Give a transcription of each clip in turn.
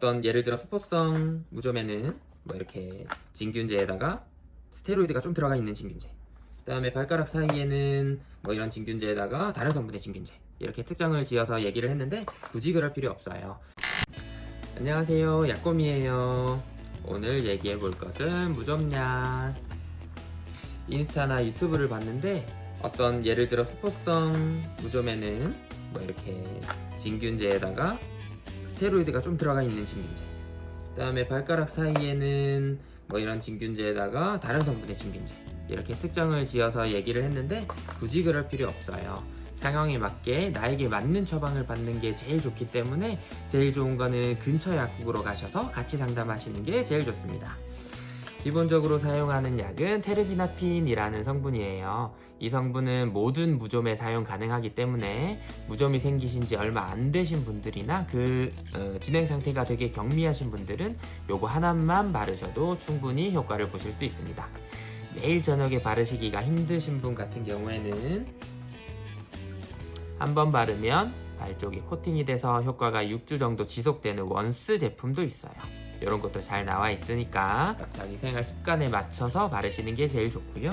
어떤 예를 들어 스포성 무좀에는 뭐 이렇게 진균제에다가 스테로이드가 좀 들어가 있는 진균제. 그다음에 발가락 사이에는 뭐 이런 진균제에다가 다른 성분의 진균제. 이렇게 특정을 지어서 얘기를 했는데 굳이 그럴 필요 없어요. 안녕하세요. 약곰이에요. 오늘 얘기해 볼 것은 무좀약. 인스타나 유튜브를 봤는데 어떤 예를 들어 스포성 무좀에는 뭐 이렇게 진균제에다가 스테로이드가 좀 들어가 있는 진균제. 그다음에 발가락 사이에는 뭐 이런 진균제에다가 다른 성분의 진균제. 이렇게 특정을 지어서 얘기를 했는데 굳이 그럴 필요 없어요. 상황에 맞게 나에게 맞는 처방을 받는 게 제일 좋기 때문에 제일 좋은 거는 근처 약국으로 가셔서 같이 상담하시는 게 제일 좋습니다. 기본적으로 사용하는 약은 테르비나핀이라는 성분이에요. 이 성분은 모든 무좀에 사용 가능하기 때문에 무좀이 생기신 지 얼마 안 되신 분들이나 그 어, 진행 상태가 되게 경미하신 분들은 요거 하나만 바르셔도 충분히 효과를 보실 수 있습니다. 매일 저녁에 바르시기가 힘드신 분 같은 경우에는 한 번 바르면 발 쪽이 코팅이 돼서 효과가 6주 정도 지속되는 원스 제품도 있어요. 이런 것도 잘 나와 있으니까 자기 생활 습관에 맞춰서 바르시는 게 제일 좋고요.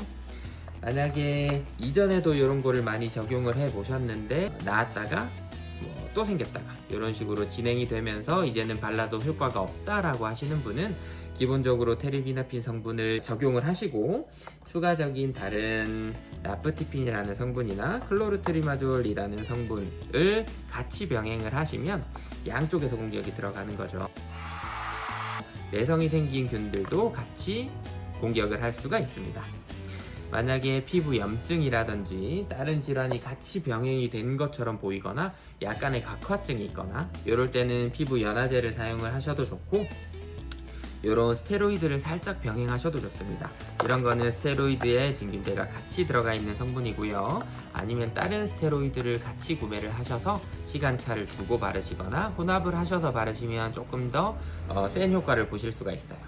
만약에 이전에도 이런 거를 많이 적용을 해 보셨는데 나았다가 뭐 또 생겼다가 이런 식으로 진행이 되면서 이제는 발라도 효과가 없다라고 하시는 분은 기본적으로 테르비나핀 성분을 적용을 하시고 추가적인 다른 나프티핀이라는 성분이나 클로르트리마졸이라는 성분을 같이 병행을 하시면 양쪽에서 공격이 들어가는 거죠. 내성이 생긴 균들도 같이 공격을 할 수가 있습니다. 만약에 피부 염증이라든지 다른 질환이 같이 병행이 된 것처럼 보이거나 약간의 각화증이 있거나 이럴 때는 피부 연화제를 사용을 하셔도 좋고 이런 스테로이드를 살짝 병행하셔도 좋습니다. 이런 거는 스테로이드에 진균제가 같이 들어가 있는 성분이고요. 아니면 다른 스테로이드를 같이 구매를 하셔서 시간차를 두고 바르시거나 혼합을 하셔서 바르시면 조금 더 어, 센 효과를 보실 수가 있어요.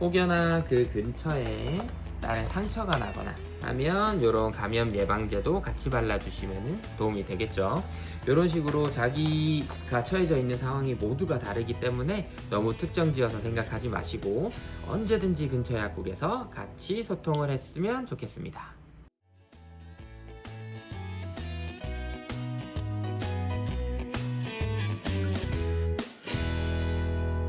혹여나 그 근처에 다른 상처가 나거나 하면 이런 감염 예방제도 같이 발라주시면 도움이 되겠죠. 이런 식으로 자기가 처해져 있는 상황이 모두가 다르기 때문에 너무 특정 지어서 생각하지 마시고 언제든지 근처 약국에서 같이 소통을 했으면 좋겠습니다.